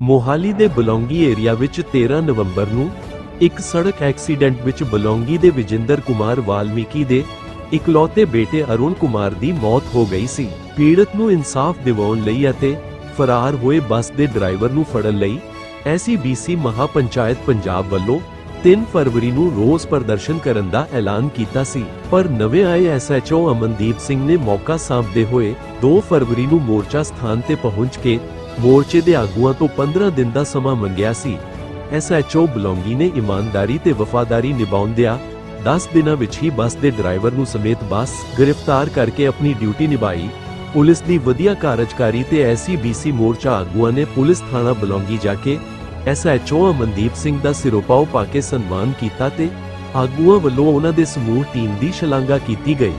ਮੋਹਾਲੀ ਦੇ ਬਲੌਂਗੀ ਏਰੀਆ ਵਿੱਚ 13 ਨਵੰਬਰ ਨੂੰ ਇੱਕ ਸੜਕ ਐਕਸੀਡੈਂਟ ਵਿੱਚ ਬਲੌਂਗੀ ਦੇ ਵਿਜਿੰਦਰ ਕੁਮਾਰ ਵਾਲਮੀਕੀ ਦੇ ਇਕਲੌਤੇ ਬੇਟੇ ਅਰੁਣ ਕੁਮਾਰ ਦੀ ਮੌਤ ਹੋ ਗਈ ਸੀ। ਪੀੜਤ ਨੂੰ ਇਨਸਾਫ ਦਿਵਾਉਣ ਲਈ ਅਤੇ ਫਰਾਰ ਹੋਏ ਬੱਸ ਦੇ ਡਰਾਈਵਰ ਨੂੰ ਫੜਨ ਲਈ ਐਸਸੀਬੀਸੀ ਮਹਾਪੰਚਾਇਤ ਪੰਜਾਬ ਵੱਲੋਂ 3 ਫਰਵਰੀ ਨੂੰ ਰੋਸ ਪ੍ਰਦਰਸ਼ਨ ਕਰਨ ਦਾ ਐਲਾਨ ਕੀਤਾ ਸੀ। ਪਰ ਨਵੇਂ ਆਏ ਐਸਐਚਓ ਅਮਨਦੀਪ ਸਿੰਘ ਨੇ ਮੌਕਾ ਸਾਂਭਦੇ ਹੋਏ 2 ਫਰਵਰੀ ਨੂੰ ਮੋਰਚਾ ਸਥਾਨ ਤੇ ਪਹੁੰਚ ਕੇ ਮੋਰਚੇ ਦੇ ਆਗੂਆਂ ਤੋਂ 15 ਦਿਨ ਦਾ ਸਮਾਂ ਮੰਗਿਆ ਸੀ। ਐਸਐਚਓ ਬਲੌਂਗੀ ਨੇ ਇਮਾਨਦਾਰੀ ਤੇ ਵਫਾਦਾਰੀ ਨਿਭਾਉਂਦਿਆਂ 10 ਦਿਨਾਂ ਵਿੱਚ ਹੀ ਬੱਸ ਦੇ ਡਰਾਈਵਰ ਨੂੰ ਸਮੇਤ ਬੱਸ ਗ੍ਰਿਫਤਾਰ ਕਰਕੇ ਆਪਣੀ ਡਿਊਟੀ ਨਿਭਾਈ। ਪੁਲਿਸ ਦੀ ਵਧੀਆ ਕਾਰਜਕਾਰੀ ਤੇ ਐਸਸੀਬੀਸੀ ਮੋਰਚਾ ਆਗੂਆਂ ਨੇ ਪੁਲਿਸ ਥਾਣਾ ਬਲੌਂਗੀ ਜਾ ਕੇ ਐਸਐਚਓ ਅਮਨਦੀਪ ਸਿੰਘ ਦਾ ਸਿਰੋਪਾਓ ਪਾ ਕੇ ਸਨਮਾਨ ਕੀਤਾ ਤੇ ਆਗੂਆਂ ਵੱਲੋਂ ਉਹਨਾਂ ਦੇ ਸਮੂਹ ਟੀਮ ਦੀ ਸ਼ਲਾਘਾ ਕੀਤੀ ਗਈ।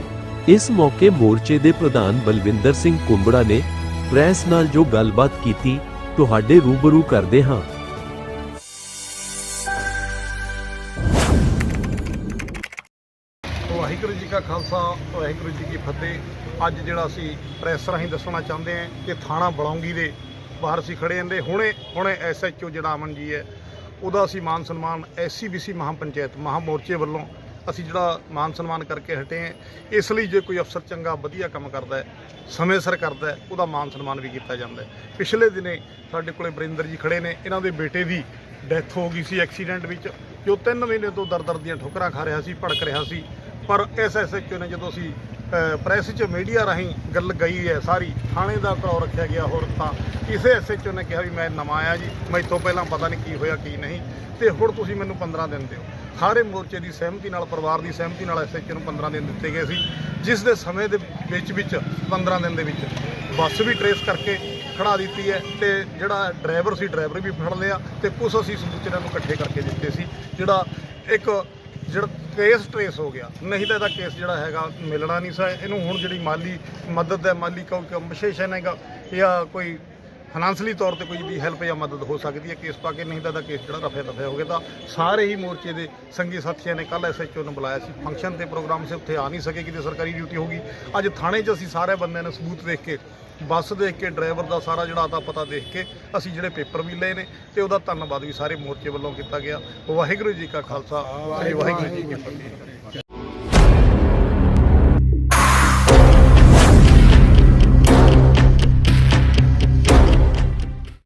ਇਸ ਮੌਕੇ ਮੋਰਚੇ ਦੇ ਪ੍ਰਧਾਨ ਬਲਵਿੰਦਰ ਸਿੰਘ ਕੁੰਬੜਾ ਨੇ ਪ੍ਰੈਸ ਨਾਲ ਜੋ ਗੱਲਬਾਤ ਕੀਤੀ, ਤੁਹਾਡੇ ਰੂਬਰੂ ਕਰਦੇ ਹਾਂ। ਵਾਹਿਗੁਰੂ ਜੀ ਕਾ ਖਾਲਸਾ, ਵਾਹਿਗੁਰੂ ਜੀ ਕੀ ਫਤਿਹ। ਅੱਜ ਜਿਹੜਾ ਅਸੀਂ ਪ੍ਰੈਸ ਰਾਹੀਂ ਦੱਸਣਾ ਚਾਹੁੰਦੇ ਹਾਂ ਕਿ ਥਾਣਾ ਬਲੌਂਗੀ ਦੇ ਬਾਹਰ ਅਸੀਂ ਖੜੇ ਹੁੰਦੇ ਹੁਣੇ ਹੁਣੇ ਐਸਐਚਓ ਜਿਹੜਾ ਅਮਨ ਜੀ ਹੈ, ਉਹਦਾ ਅਸੀਂ ਮਾਨ ਸਨਮਾਨ ਐਸਸੀਬੀਸੀ ਮਹਾਪੰਚਾਇਤ ਮਹਾ ਮੋਰਚੇ ਵੱਲੋਂ ਅਸੀਂ ਜਿਹੜਾ ਮਾਨ ਸਨਮਾਨ ਕਰਕੇ ਹਟੇ ਹਾਂ, ਇਸ ਲਈ ਜੇ ਕੋਈ ਅਫਸਰ ਚੰਗਾ, ਵਧੀਆ ਕੰਮ ਕਰਦਾ ਹੈ, ਸਮੇਂ ਸਿਰ ਕਰਦਾ ਹੈ, ਉਹਦਾ ਮਾਨ ਸਨਮਾਨ ਵੀ ਕੀਤਾ ਜਾਂਦਾ ਹੈ। ਪਿਛਲੇ ਦਿਨੇ ਸਾਡੇ ਕੋਲੇ ਬਰਿੰਦਰ ਜੀ ਖੜੇ ਨੇ, ਇਹਨਾਂ ਦੇ ਬੇਟੇ ਦੀ ਡੈਥ ਹੋ ਗਈ ਸੀ ਐਕਸੀਡੈਂਟ ਵਿੱਚ, ਜੋ 3 ਮਹੀਨੇ ਤੋਂ ਦਰ ਦਰ ਦੀਆਂ ਠੋਕਰਾਂ ਖਾ ਰਿਹਾ ਸੀ, ਭੜਕ ਰਿਹਾ ਸੀ। ਪਰ ਇਸ ਐਸਐਚਓ ਨੇ ਜਦੋਂ ਅਸੀਂ ਪ੍ਰੈਸ 'ਚ ਮੀਡੀਆ ਰਾਹੀਂ ਗੱਲ ਗਈ ਹੈ, ਸਾਰੀ ਥਾਣੇ ਦਾ ਘਰੋਂ ਰੱਖਿਆ ਗਿਆ ਹੋਰ ਤਾਂ। ਕਿਸੇ ਐਸਐਚਓ ਨੇ ਕਿਹਾ ਵੀ ਮੈਂ ਨਵਾਂ ਆਇਆ ਜੀ ਮੈਥੋਂ ਪਹਿਲਾਂ ਪਤਾ ਨਹੀਂ ਕੀ ਹੋਇਆ, ਕੀ ਨਹੀਂ। ਤੇ ਹੁਣ ਤੁਸੀਂ ਮੈਨੂੰ 15 ਦਿਨ ਦਿਓ। ਸਾਰੇ ਮੋਰਚੇ ਦੀ ਸਹਿਮਤੀ ਨਾਲ, ਪਰਿਵਾਰ ਦੀ ਸਹਿਮਤੀ ਨਾਲ ਐਸਐਚਓ ਨੂੰ 15 ਦਿਨ ਦਿੱਤੇ ਗਏ ਸੀ, ਜਿਸ ਦੇ ਸਮੇਂ ਦੇ ਵਿੱਚ ਵਿੱਚ 15 ਦਿਨ ਦੇ ਵਿੱਚ ਬੱਸ ਵੀ ਟਰੇਸ ਕਰਕੇ ਖੜਾ ਦਿੱਤੀ ਹੈ ਤੇ ਜਿਹੜਾ ਡਰਾਈਵਰ ਸੀ, ਡਰਾਈਵਰ ਵੀ ਫੜ ਲਿਆ ਤੇ ਕੁਝ ਅਸੀਂ ਸਬੂਤਿਆਂ ਨੂੰ ਇਕੱਠੇ ਕਰਕੇ ਦਿੱਤੇ ਸੀ, ਜਿਹੜਾ ਇੱਕ ਜਿਹੜਾ ਕੇਸ ਟਰੇਸ ਹੋ ਗਿਆ। ਨਹੀਂ ਤਾਂ ਇਹਦਾ ਕੇਸ ਜਿਹੜਾ ਹੈਗਾ, ਮਿਲਣਾ ਨਹੀਂ ਸੀ। ਇਹਨੂੰ ਹੁਣ ਜਿਹੜੀ ਮਾਲੀ ਮਦਦ ਹੈ, ਮਾਲੀ ਕੋਈ ਕੰਪਨਸੇਸ਼ਨ ਹੈਗਾ ਜਾਂ ਕੋਈ ਫਾਈਨੈਂਸਲੀ ਤੌਰ ਤੇ ਕੋਈ ਵੀ ਹੈਲਪ ਜਾਂ ਮਦਦ ਹੋ ਸਕਦੀ ਹੈ। ਕੇਸ ਪਾ ਕੇ ਨਹੀਂ ਤਾਂ ਇਹਦਾ ਕੇਸ ਜਿਹੜਾ ਰਫੇ ਦਫੇ ਹੋ ਗਿਆ। ਤਾਂ ਸਾਰੇ ਹੀ ਮੋਰਚੇ ਦੇ ਸੰਗੀ ਸਾਥੀਆਂ ਨੇ ਕੱਲ ਐਸਐਚਓ ਨੂੰ ਬੁਲਾਇਆ ਸੀ। ਫੰਕਸ਼ਨ ਤੇ ਪ੍ਰੋਗਰਾਮ ਸੇ, ਉੱਥੇ ਆ ਨਹੀਂ ਸਕੇ, ਕਿਤੇ ਸਰਕਾਰੀ ਡਿਊਟੀ ਹੋਗੀ ਅੱਜ ਥਾਣੇ 'ਚ ਅਸੀਂ ਸਾਰੇ ਬੰਦਿਆਂ ਨੇ ਸਬੂਤ ਦੇਖ ਕੇ, ਬੱਸ ਦੇਖ ਕੇ, ਡਰਾਈਵਰ ਦਾ ਸਾਰਾ ਜਿਹੜਾ ਆਤਾ ਪਤਾ ਦੇਖ ਕੇ ਅਸੀਂ ਜਿਹੜੇ ਪੇਪਰ ਵੀ ਲਏ ਨੇ ਤੇ ਉਹਦਾ ਧੰਨਵਾਦ ਵੀ ਸਾਰੇ ਮੋਰਚੇ ਵੱਲੋਂ ਕੀਤਾ ਗਿਆ। ਵਾਹਿਗੁਰੂ ਜੀ ਕਾ ਖਾਲਸਾ। ਸ੍ਰੀ ਵਾਹਿਗੁਰੂ ਜੀ ਕੀ ਫਤਿਹ।